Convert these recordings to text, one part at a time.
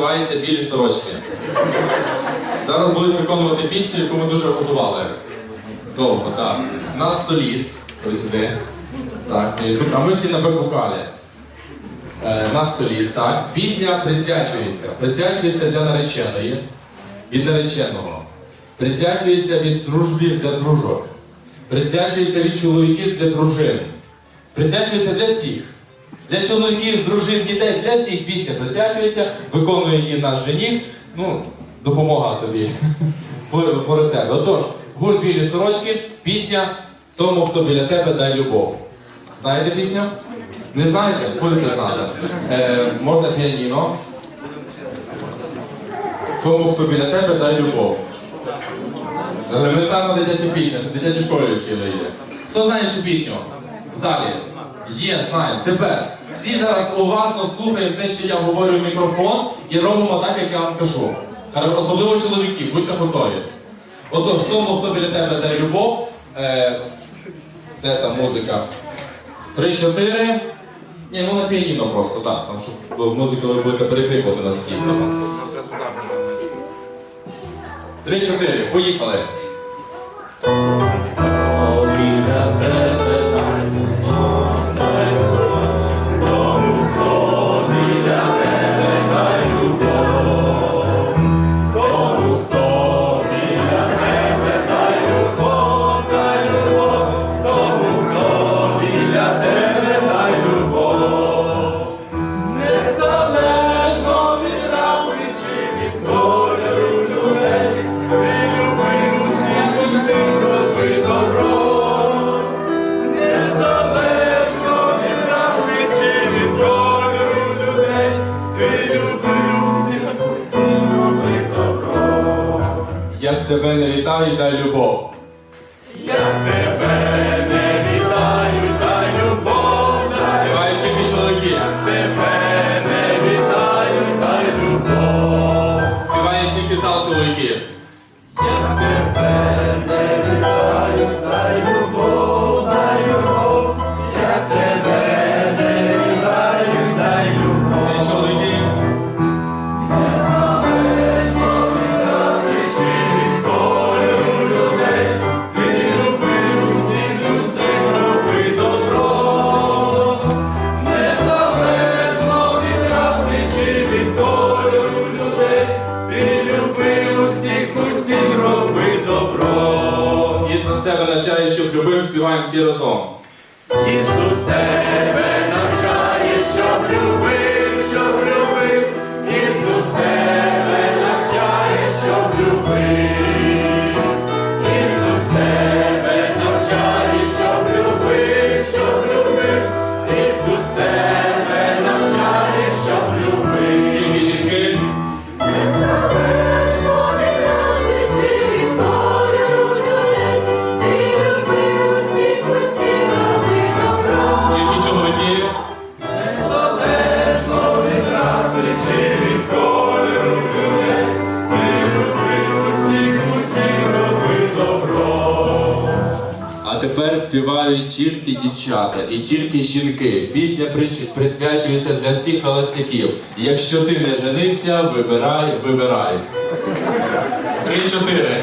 називається білі сорочки. Зараз будуть виконувати пісню, яку ми дуже готували. Довго, так. Наш соліст, ось сюди. Так. А ми всі на бек-вокалі. Е, наш соліст, так. Пісня присвячується. Присвячується для нареченої, від нареченого. Присвячується від дружбів для дружок. Присвячується від чоловіків для дружин. Присвячується для всіх. Для чоловіків, дружин, дітей, для всіх пісня присвячується, виконує її наш жених. Ну, допомога тобі. Пор- Поряд тебе. Отож, гурт білі сорочки, пісня Тому, хто біля тебе дай любов. Знаєте пісню? Не знаєте? Будете знати. Е, можна піаніно. Тому, хто біля тебе дай любов. Елементарна дитяча пісня, що в дитячій школі вчили її. Хто знає цю пісню? В залі. Є, знає. Тепер всі зараз уважно слухаємо те, що я говорю в мікрофон, і робимо так, як я вам кажу. Особливо чоловіки, будьте готові. Отож, тому, хто біля тебе дає любов, е, де там музика? Три-чотири. Ні, ну на піаніно просто, так, там, щоб музику ви будете перекрикувати нас всіх. Три-чотири, поїхали. Тебе не вітаю, дай любов. Я тебе не вітаю, дай любов, Співають тільки чоловіки. Я тебе щоб любив, співаємо всі разом. Ісус тебе навчає, щоб любив, щоб любив. Ісус тебе навчає, щоб любив. Тепер співають тільки дівчата і тільки жінки. Пісня присвячується для всіх холостяків. Якщо ти не женився, вибирай, вибирай. Три-чотири.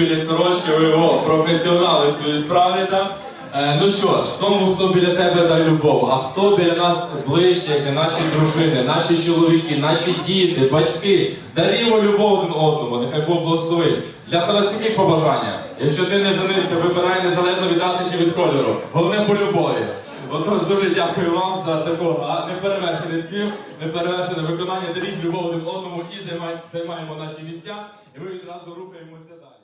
Білі сорочки. Ви о, професіонали в своїй справі там. Е, ну що ж, тому, хто біля тебе дай любов, а хто біля нас ближче, як наші дружини, наші чоловіки, наші діти, батьки, дарімо любов один одному, нехай Бог благословить. Для холостяків побажання. Якщо ти не женився, вибирай незалежно від раси чи від кольору. Головне по любові. Отож, дуже дякую вам за таку а, неперевершений спів, неперевершене виконання. Даріть любов один одному і займаємо наші місця. І ми відразу рухаємося далі.